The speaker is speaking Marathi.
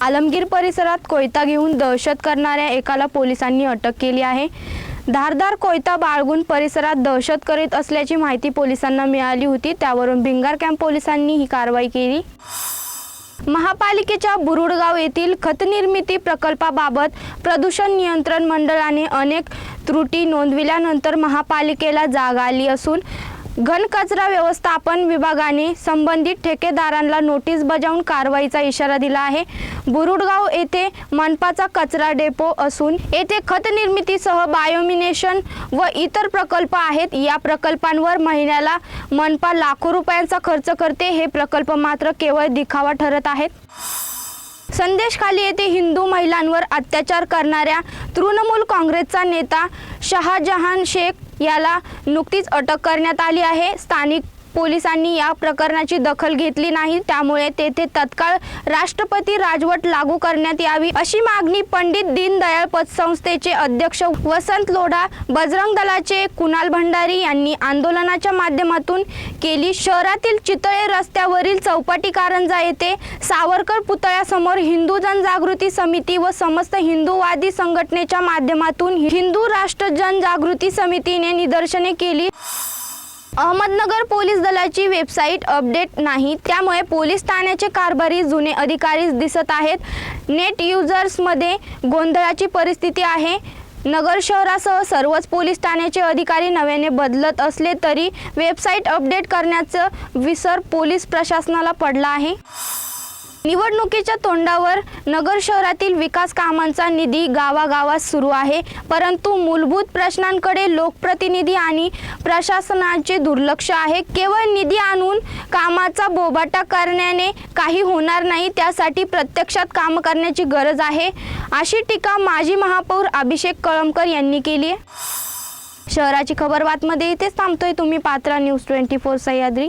आलमगीर परिसरात कोयता घेऊन दहशत करणाऱ्या एकाला पोलिसांनी अटक केली आहे. धारदार कोयता बाळगून परिसरात दहशत करीत असल्याची माहिती पोलिसांना मिळाली होती. त्यावरून भिंगार कॅम्प पोलिसांनी ही कारवाई केली. महापालिकेच्या बुरुडगाव येथील खतनिर्मिती प्रकल्पाबाबत प्रदूषण नियंत्रण मंडळाने अनेक त्रुटी नोंदविल्यानंतर महापालिकेला जाग आली असून घनकचरा व्यवस्थापन विभागाने संबंधित ठेकेदारांना नोटीस बजावून कारवाईचा इशारा दिला आहे. बुरुडगाव येथे मनपाचा कचरा डेपो असून येथे खत निर्मितीसह बायोमिनेशन व इतर प्रकल्प आहेत. या प्रकल्पांवर महिन्याला मनपा लाखो रुपयांचा खर्च करते. हे प्रकल्प मात्र केवळ दिखावा ठरत आहेत. संदेश खाली येथे हिंदू महिलांवर अत्याचार करणाऱ्या तृणमूल काँग्रेसचा नेता शहाजहान शेख याला नुकतीच अटक करण्यात आली आहे. स्थानिक पोलिसांनी या प्रकरणाची दखल घेतली नाही. त्यामुळे तेथे तत्काळ राष्ट्रपती राजवट लागू करण्यात यावी अशी मागणी पंडित दीनदयाळ पतसंस्थेचे अध्यक्ष वसंत लोढा बजरंग दलाचे कुणाल भंडारी यांनी आंदोलनाच्या माध्यमातून केली. शहरातील चितळे रस्त्यावरील चौपाटी कारंजा येथे सावरकर पुतळ्यासमोर हिंदू जनजागृती समिती व समस्त हिंदूवादी संघटनेच्या माध्यमातून हिंदू राष्ट्र जनजागृती समितीने निदर्शने केली. अहमदनगर पोलीस दलाची वेबसाईट अपडेट नाही. त्यामुळे पोलीस ठाण्याचे कारभारी जुने अधिकारी दिसत आहेत. नेट युजर्समध्ये गोंधळाची परिस्थिती आहे. नगर शहरासह सर्वच पोलीस ठाण्याचे अधिकारी नव्याने बदलत असले तरी वेबसाईट अपडेट करण्याचं विसर पोलीस प्रशासनाला पडला आहे. निवडणुकीच्या तोंडावर नगर शहरातील विकास कामांचा निधी गावागावात सुरू आहे. परंतु मूलभूत प्रश्नांकडे लोकप्रतिनिधी आणि प्रशासनाचे दुर्लक्ष आहे. केवळ निधी आणून कामाचा बोबाटा करण्याने काही होणार नाही त्यासाठी प्रत्यक्षात काम करण्याची गरज आहे. अशी टीका माजी महापौर अभिषेक कळमकर यांनी केली आहे. शहराची खबर बातमध्ये इथेच थांबतोय तुम्ही. पात्रा न्यूज ट्वेंटी फोर सह्याद्री.